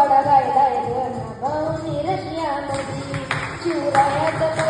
वाडा गायला रे Nagaon शिवरायाचा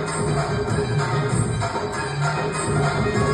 Thank you.